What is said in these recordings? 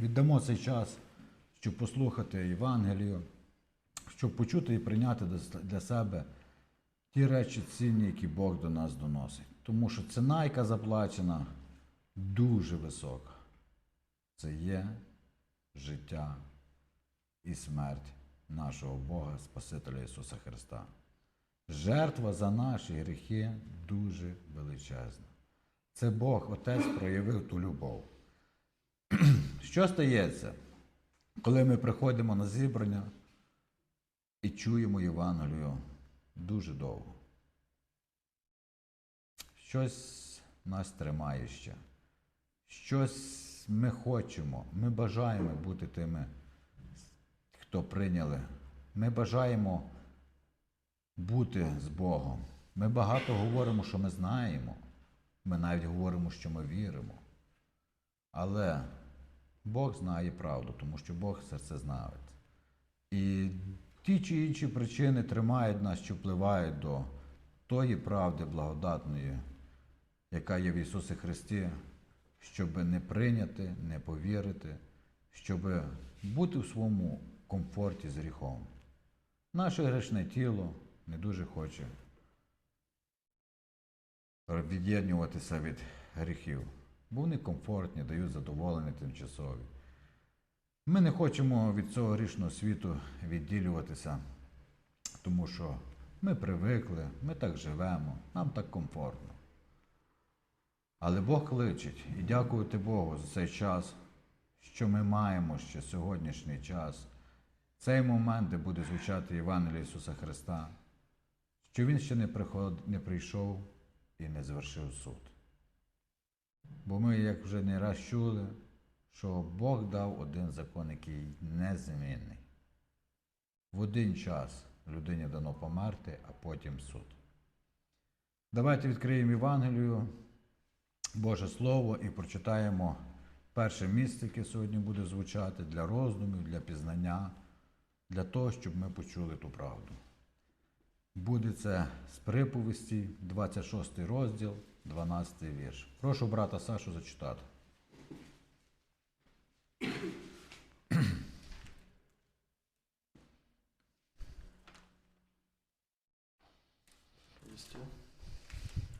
віддамо цей час, щоб послухати Євангелію, щоб почути і прийняти для- себе ті речі цінні, які Бог до нас доносить. Тому що ціна, яка заплачена, дуже висока. Це є життя і смерть нашого Бога, Спасителя Ісуса Христа. Жертва за наші гріхи дуже величезна. Це Бог, Отець, проявив ту любов. Що стається, коли ми приходимо на зібрання і чуємо Євангелію дуже довго? Щось нас тримає ще. Щось ми хочемо, ми бажаємо бути тими, хто прийняли. Ми бажаємо бути з Богом. Ми багато говоримо, що ми знаємо. Ми навіть говоримо, що ми віримо. Але Бог знає правду, тому що Бог серце знає. І ті чи інші причини тримають нас, що впливають до тої правди благодатної, яка є в Ісусі Христі, щоб не прийняти, не повірити, щоб бути в своєму комфорті з гріхом. Наше грішне тіло не дуже хоче від'єднуватися від гріхів, бо вони комфортні, дають задоволення тимчасові. Ми не хочемо від цього грішного світу відділюватися, тому що ми привикли, ми так живемо, нам так комфортно. Але Бог кличить і дякувати Богу за цей час, що ми маємо ще сьогоднішній час, цей момент, де буде звучати Євангеліє Ісуса Христа, що Він ще не, прийшов і не звершив суд. Бо ми, як вже не раз чули, що Бог дав один закон, який незмінний. В один час людині дано померти, а потім суд. Давайте відкриємо Євангелію, Боже Слово, і прочитаємо перше місце, яке сьогодні буде звучати для роздумів, для пізнання, для того, щоб ми почули ту правду. Буде це з приповісті, 26 розділ, 12 вірш. Прошу брата Сашу зачитати. Повістю.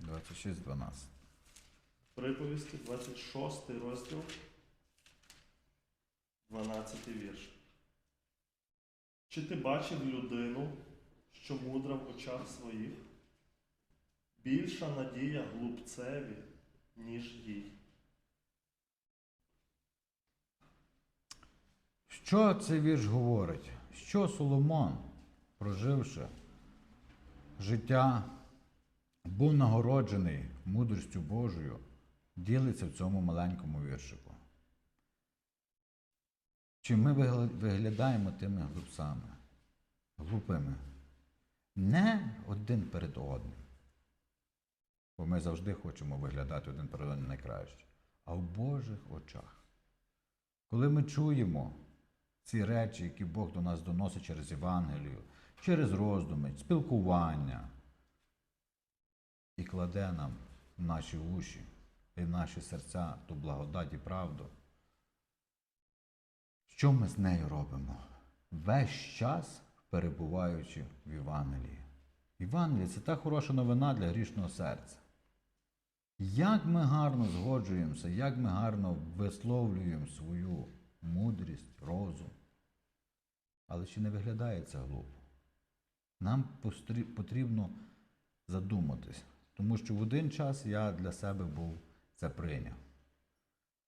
26, 12. Приповісті, 26 розділ, 12 вірш. Чи ти бачив людину, що мудра в очах своїх? Більша надія глупцеві, ніж їй. Що цей вірш говорить? Що Соломон, проживши життя, був нагороджений мудрістю Божою, ділиться в цьому маленькому віршику? Чи ми виглядаємо тими глупцями, глупими? Не один перед одним. Бо ми завжди хочемо виглядати один перед одним найкраще, а в Божих очах. Коли ми чуємо ці речі, які Бог до нас доносить через Євангелію, через роздуми, спілкування, і кладе нам в наші уші і в наші серця ту благодать і правду, що ми з нею робимо? Весь час перебуваючи в Євангелії. Євангеліє це та хороша новина для грішного серця. Як ми гарно згоджуємося, як ми гарно висловлюємо свою мудрість, розум. Але чи не виглядає це глупо? Нам потрібно задуматись, тому що в один час я для себе був це прийняв.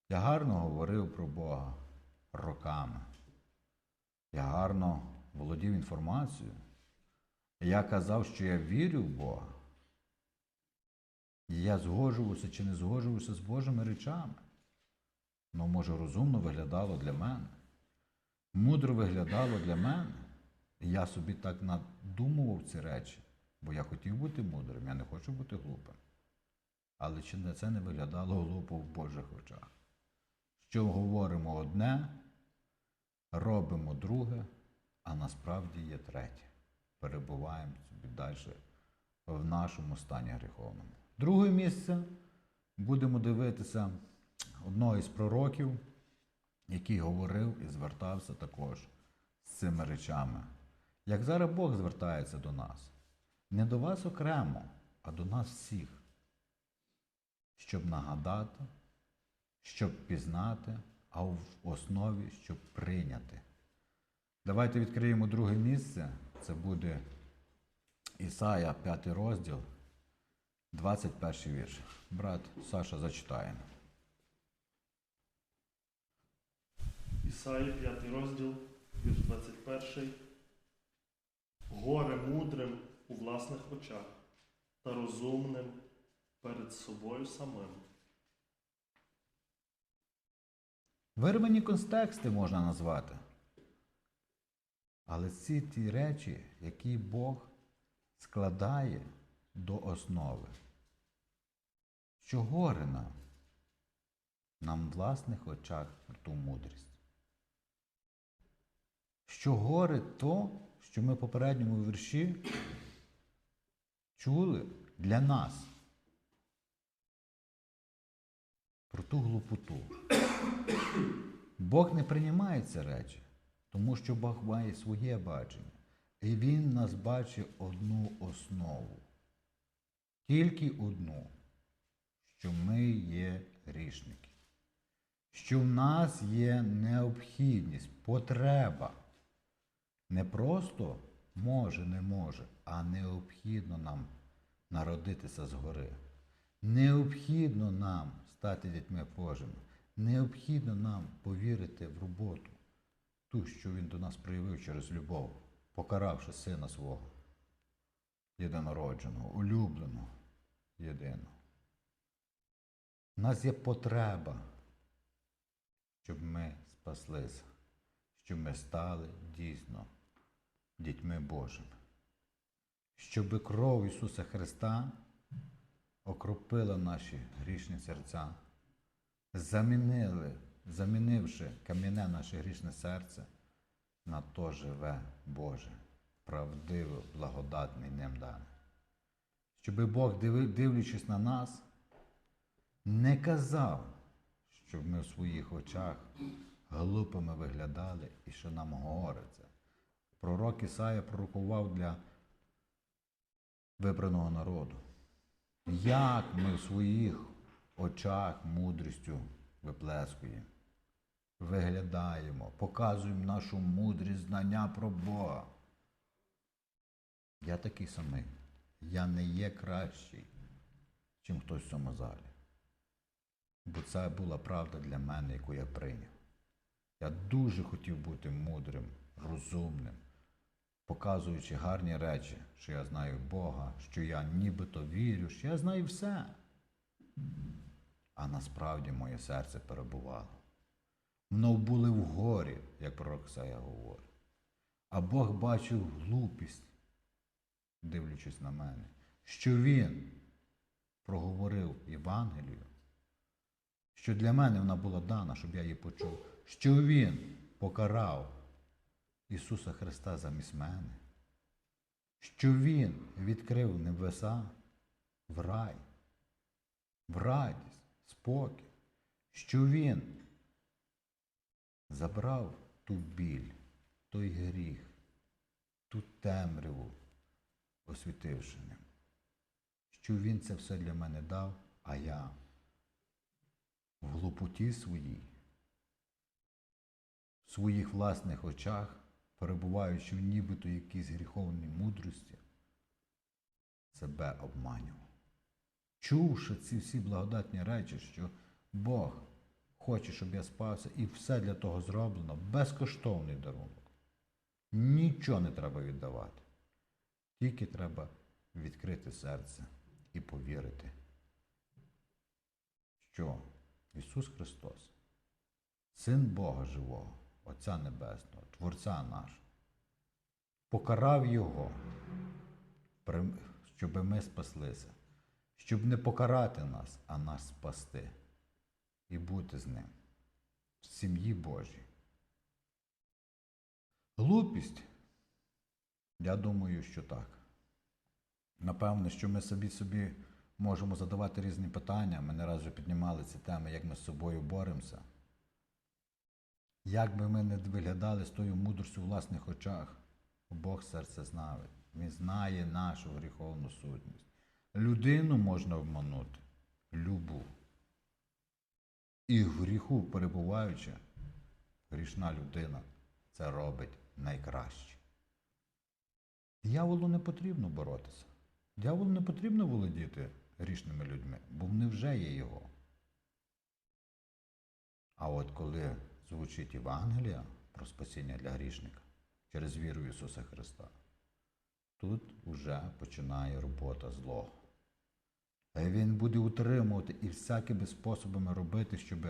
Я гарно говорив про Бога роками. Я гарно володів інформацією. Я казав, що я вірю в Бога. Я згоджувався чи не згоджувався з Божими речами. Ну, може, розумно виглядало для мене. Мудро виглядало для мене. Я собі так надумував ці речі, бо я хотів бути мудрим, я не хочу бути глупим. Але чи не це не виглядало глупо в Божих очах? Що говоримо одне, робимо друге, а насправді є третє. Перебуваємо собі далі в нашому стані гріховному. Друге місце будемо дивитися одного із пророків, який говорив і звертався також з цими речами. Як зараз Бог звертається до нас, не до вас окремо, а до нас всіх, щоб нагадати, щоб пізнати, а в основі щоб прийняти. Давайте відкриємо друге місце. Це буде Ісая, 5 розділ, 21 вірш. Брат Саша зачитає. Ісаї, 5 розділ, вірш 21. Горе мудрим у власних очах та розумним перед собою самим. Вирвані контексти можна назвати. Але ці ті речі, які Бог складає до основи. Що горе нам? Нам в власних очах ту мудрість. Що горе то, що ми в попередньому вірші чули для нас. Про ту глупоту. Бог не приймає ці речі, тому що Бог має своє бачення. І Він нас бачить одну основу. Тільки одну, що ми є грішники. Що в нас є необхідність, потреба. Не просто може, не може, а необхідно нам народитися згори. Необхідно нам стати дітьми Божими. Необхідно нам повірити в роботу, ту, що Він до нас проявив через любов, покаравши сина свого, єдинородженого, улюбленого, єдиного. У нас є потреба, щоб ми спаслися, щоб ми стали дійсно дітьми Божими. Щоб кров Ісуса Христа окропила наші грішні серця замінили, замінивши кам'яне наше грішне серце на то живе Боже, правдиве, благодатне ним дане. Щоби Бог, дивлячись на нас, не казав, щоб ми в своїх очах глупими виглядали і що нам гориться. Пророк Ісая пророкував для вибраного народу. Як ми в своїх очах мудрістю виплескуємо, виглядаємо, показуємо нашу мудрість знання про Бога. Я такий самий. Я не є кращий, чим хтось в цьому залі. Бо це була правда для мене, яку я прийняв. Я дуже хотів бути мудрим, розумним, показуючи гарні речі, що я знаю Бога, що я нібито вірю, що я знаю все. А насправді моє серце перебувало. Воно були в горі, як пророк Ісая говорить. А Бог бачив глупість, дивлячись на мене, що Він проговорив Євангелію, що для мене вона була дана, щоб я її почув, що Він покарав Ісуса Христа замість мене, що Він відкрив небеса в рай, в радість, спокій, що Він забрав ту біль, той гріх, ту темряву, освітивши ним, що Він це все для мене дав, а я в глупоті своїй, в своїх власних очах, перебуваючи в нібито якійсь гріховній мудрості, себе обманював. Чувши ці всі благодатні речі, що Бог хоче, щоб я спався, і все для того зроблено, безкоштовний дарунок. Нічого не треба віддавати. Тільки треба відкрити серце і повірити, що Ісус Христос, Син Бога Живого, Отця Небесного, Творця нашого, покарав Його, щоб ми спаслися, щоб не покарати нас, а нас спасти і бути з ним в сім'ї Божій. Глупість, я думаю, що так. Напевно, що ми собі собі можемо задавати різні питання. Ми не раз вже піднімали ці теми, як ми з собою боремося. Як би ми не виглядали з тою мудростю в власних очах, Бог серце знає. Він знає нашу гріховну сутність. Людину можна обманути, любу. І в гріху перебуваючи, грішна людина це робить найкраще. Дьяволу не потрібно боротися. Дьяволу не потрібно володіти грішними людьми, бо вони вже є його. А от коли звучить Євангелія про спасіння для грішника через віру Ісуса Христа, тут уже починає робота злого. Він буде утримувати і всякими способами робити, щоб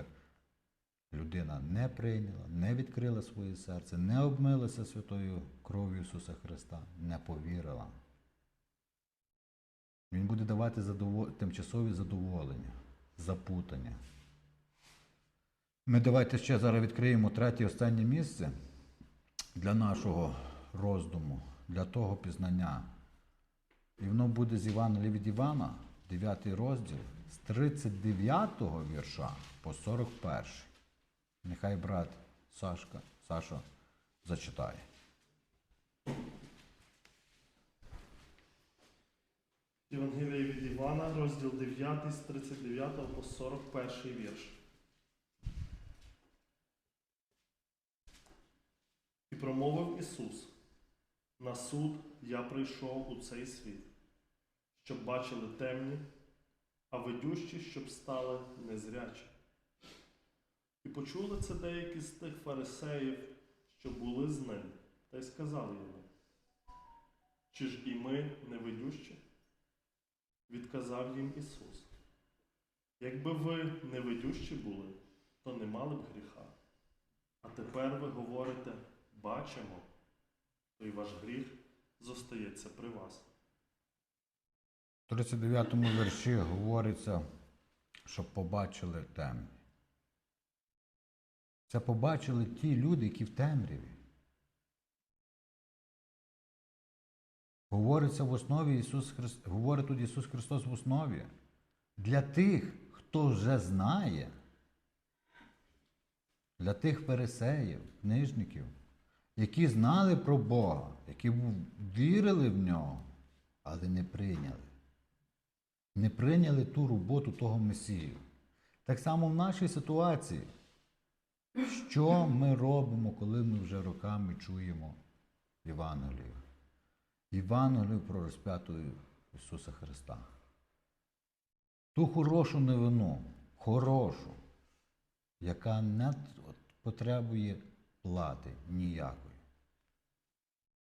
людина не прийняла, не відкрила своє серце, не обмилася святою кров'ю Ісуса Христа, не повірила. Він буде давати задово... тимчасові задоволення, запутання. Ми давайте ще зараз відкриємо третє останнє місце для нашого роздуму, для того пізнання. І воно буде з Івана від Івана, 9 розділ, з 39 вірша по 41. Нехай брат Сашка, Саша зачитає. Євангелія від Івана, розділ 9 з 39 по 41 вірш. І промовив Ісус: На суд я прийшов у цей світ, щоб бачили темні, а видющі, щоб стали незрячі. І почули це деякі з тих фарисеїв, що були з ним, та й сказали йому: Чи ж і ми не видющі? Відказав їм Ісус. Якби ви невидющі були, то не мали б гріха. А тепер ви говорите, бачимо, то й ваш гріх зостається при вас. В 39 му вірші говориться, щоб побачили темні. Це побачили ті люди, які в темряві. Говориться в основі Ісус Христ... говорить тут Ісус Христос в основі. Для тих, хто вже знає, для тих фарисеїв, книжників, які знали про Бога, які вірили в нього, але не прийняли. Не прийняли ту роботу того Месію. Так само в нашій ситуації. Що ми робимо, коли ми вже роками чуємо Євангелію? Євангелію про розп'ятого Ісуса Христа. Ту хорошу новину, хорошу, яка не потребує плати ніякої.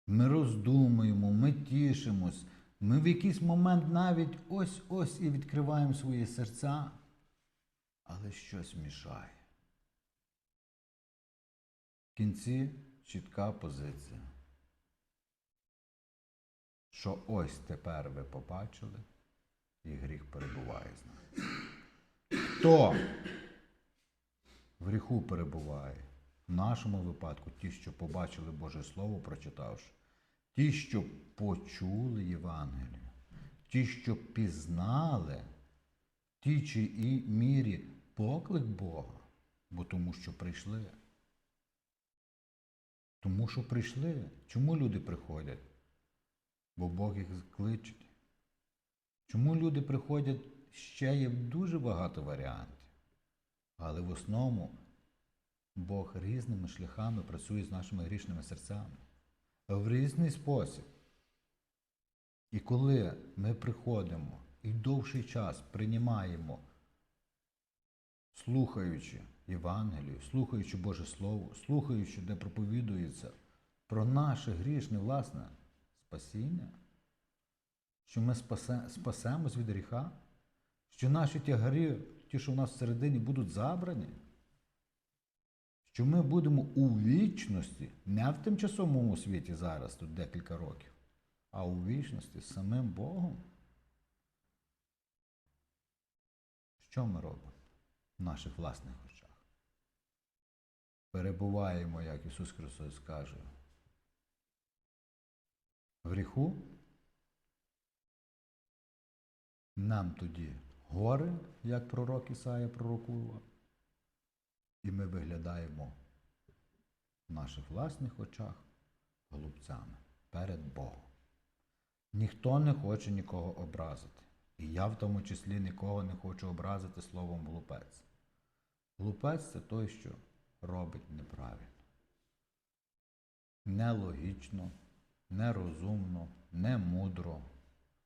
Ми роздумуємо, ми тішимось, ми в якийсь момент навіть ось-ось і відкриваємо свої серця, але щось мішає. Кінці чітка позиція. Що ось тепер ви побачили, і гріх перебуває з нами. Хто в гріху перебуває? В нашому випадку ті, що побачили Боже Слово, прочитавши, ті, що почули Євангелію, ті, що пізнали в тій чи і мірі поклик Бога, бо тому що прийшли. Тому що прийшли. Чому люди приходять? Бо Бог їх кличе. Чому люди приходять? Ще є дуже багато варіантів. Але в основному Бог різними шляхами працює з нашими грішними серцями. В різний спосіб. І коли ми приходимо і довший час приймаємо, слухаючи Євангелію, слухаючи Боже Слово, слухаючи, де проповідується про наше грішне власне спасіння, що ми спасе, спасемось від гріха, що наші тягарі, ті, що в нас всередині, будуть забрані, що ми будемо у вічності, не в тимчасовому світі зараз, тут декілька років, а у вічності з самим Богом. Що ми робимо в наших власних очах? Перебуваємо, як Ісус Христос каже, в гріху. Нам тоді горе, як пророк Ісая пророкував, і ми виглядаємо в наших власних очах голубцями перед Богом. Ніхто не хоче нікого образити. І я в тому числі нікого не хочу образити словом глупець. Глупець це той, що робить неправильно. Нелогічно, нерозумно, не мудро,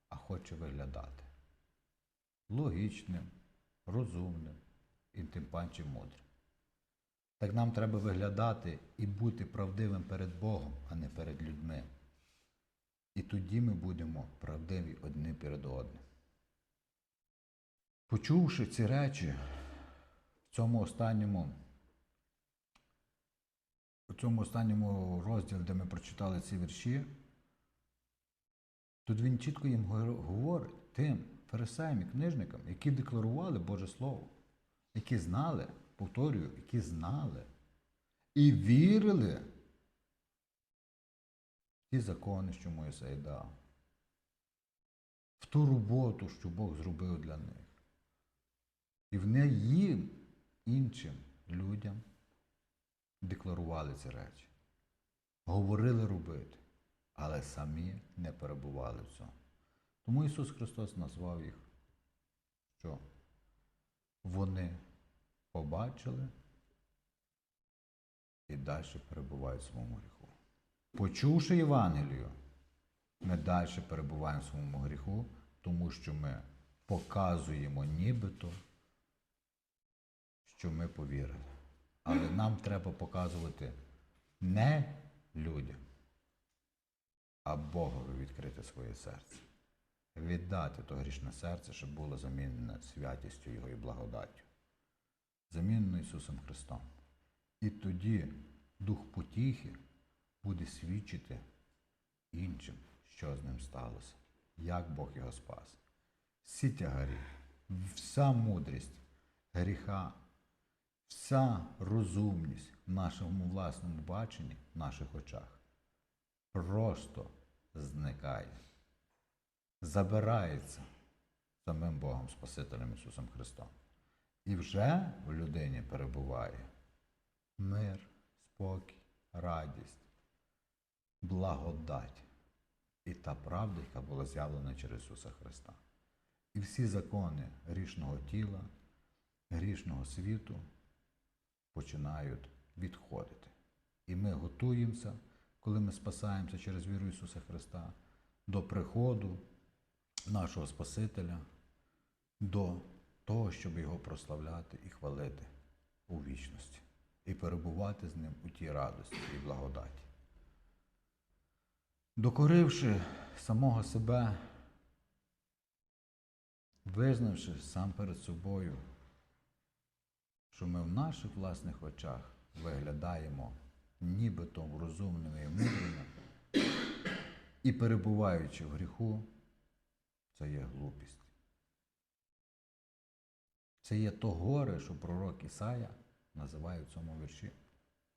а хоче виглядати. Логічним, розумним і тим паче мудрим. Так нам треба виглядати і бути правдивим перед Богом, а не перед людьми. І тоді ми будемо правдиві одні перед одним. Почувши ці речі в цьому останньому, у цьому останньому розділі, де ми прочитали ці вірші, тут він чітко їм говорить тим фарисеям і книжникам, які декларували Боже Слово, які знали, повторюю, які знали і вірили в ті закони, що Моїсей дав, в ту роботу, що Бог зробив для них. І вони їм, іншим людям, декларували ці речі, говорили робити, але самі не перебували в цьому. Тому Ісус Христос назвав їх, що вони побачили і далі перебувають в своєму гріху. Почувши Євангелію, ми далі перебуваємо в своєму гріху, тому що ми показуємо нібито, що ми повірили. Але нам треба показувати не людям, а Богові відкрити своє серце. Віддати то грішне серце, щоб було замінене святістю Його і благодаттю. Замінено Ісусом Христом. І тоді Дух потіхи буде свідчити іншим, що з ним сталося, як Бог його спас. Всі тягарі, вся мудрість гріха, вся розумність в нашому власному баченні, в наших очах просто зникає, забирається самим Богом Спасителем Ісусом Христом. І вже в людині перебуває мир, спокій, радість, благодать і та правда, яка була з'явлена через Ісуса Христа. І всі закони грішного тіла, грішного світу починають відходити. І ми готуємося, коли ми спасаємося через віру Ісуса Христа, до приходу нашого Спасителя, до того, щоб Його прославляти і хвалити у вічності, і перебувати з Ним у тій радості і благодаті. Докоривши самого себе, визнавши сам перед собою, що ми в наших власних очах виглядаємо нібито розумними і мудрими, і перебуваючи в гріху, це є глупість. Це є то горе, що пророк Ісая називає в цьому вірші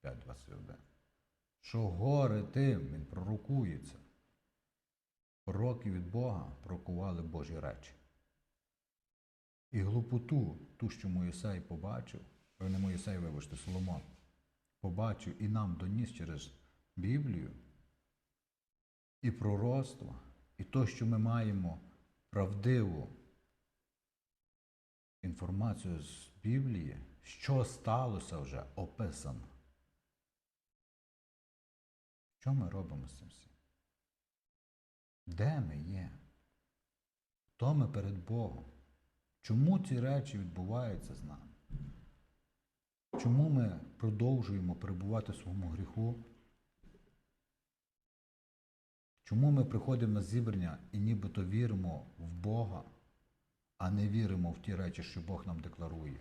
5.21. Що горе тим, він пророкується. Пророки від Бога пророкували Божі речі. І глупоту, ту, що Моїсей побачив, не Моїсей, вибачте, Соломон, побачив і нам доніс через Біблію, і пророцтво, і то, що ми маємо правдиву інформацію з Біблії, що сталося вже описано. Що ми робимо з цим всім? Де ми є? Хто ми перед Богом? Чому ці речі відбуваються з нами? Чому ми продовжуємо перебувати в своєму гріху? Чому ми приходимо на зібрання і нібито віримо в Бога, а не віримо в ті речі, що Бог нам декларує?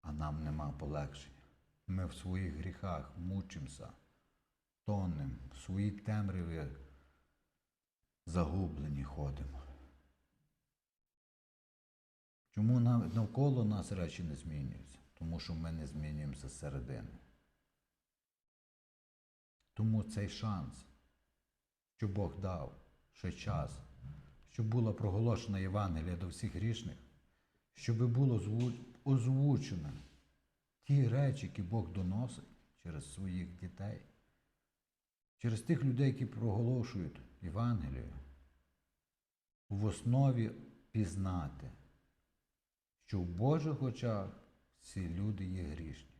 А нам нема полегшення. Ми в своїх гріхах мучимося, тонем, в своїй темряві загублені ходимо. Чому навколо нас речі не змінюються? Тому що ми не змінюємося зсередини. Тому цей шанс, що Бог дав ще час, щоб була проголошена Євангелія до всіх грішних, щоб було озвучено ті речі, які Бог доносить через своїх дітей, через тих людей, які проголошують Євангелію, в основі пізнати, що в Божих очах всі люди є грішні,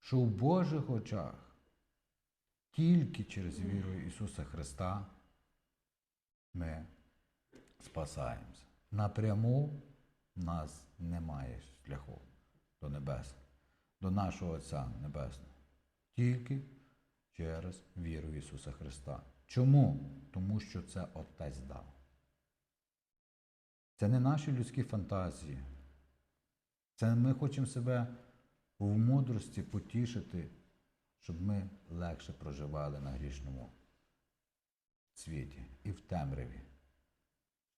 що в Божих очах тільки через віру Ісуса Христа ми спасаємося. Напряму в нас немає шляху до небес, до нашого Отця Небесного. Тільки через віру Ісуса Христа. Чому? Тому що це Отець дав. Це не наші людські фантазії. Це ми хочемо себе в мудрості потішити, щоб ми легше проживали на грішному світі і в темряві.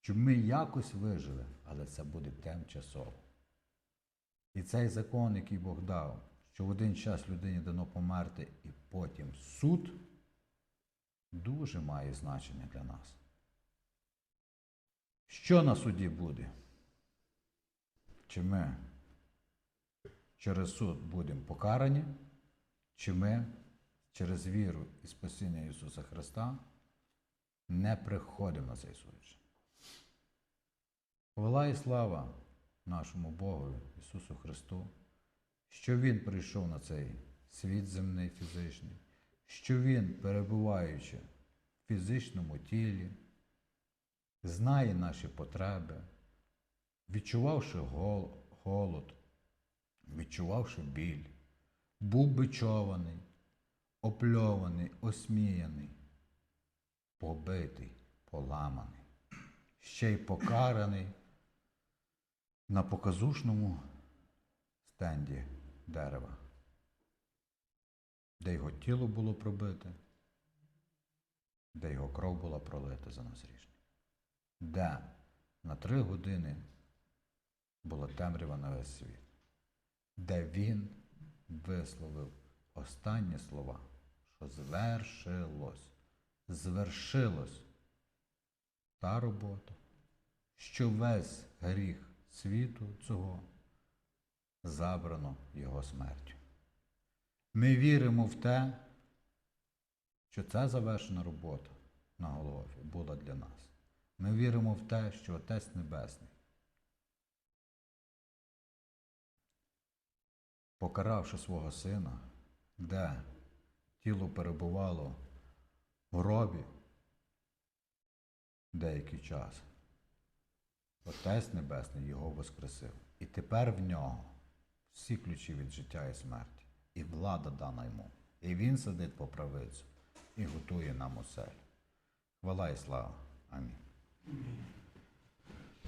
Щоб ми якось вижили, але це буде тимчасово. І цей закон, який Бог дав, що в один час людині дано померти і потім суд, дуже має значення для нас. Що на суді буде? Чи ми через суд будемо покарані, чи ми через віру і спасіння Ісуса Христа не приходимо на цей суд? Хвала і слава нашому Богу Ісусу Христу, що Він прийшов на цей світ земний фізичний, що Він, перебуваючи в фізичному тілі, знає наші потреби, відчувавши голод, відчувавши біль, був бичований, опльований, осміяний, побитий, поламаний, ще й покараний на показушному стенді дерева, де його тіло було пробите, де його кров була пролита за нас грішні, де на три години була темрява на весь світ, де він висловив останні слова, що звершилось, звершилось та робота, що весь гріх світу цього забрано його смертю. Ми віримо в те, що ця завершена робота на Голгофі була для нас. Ми віримо в те, що Отець Небесний, покаравши свого сина, де тіло перебувало в гробі деякий час, Отець Небесний його воскресив. І тепер в нього всі ключі від життя і смерті, і влада дана йому. І він сидить по правицю і готує нам осель. Хвала і слава. Амінь. Amen.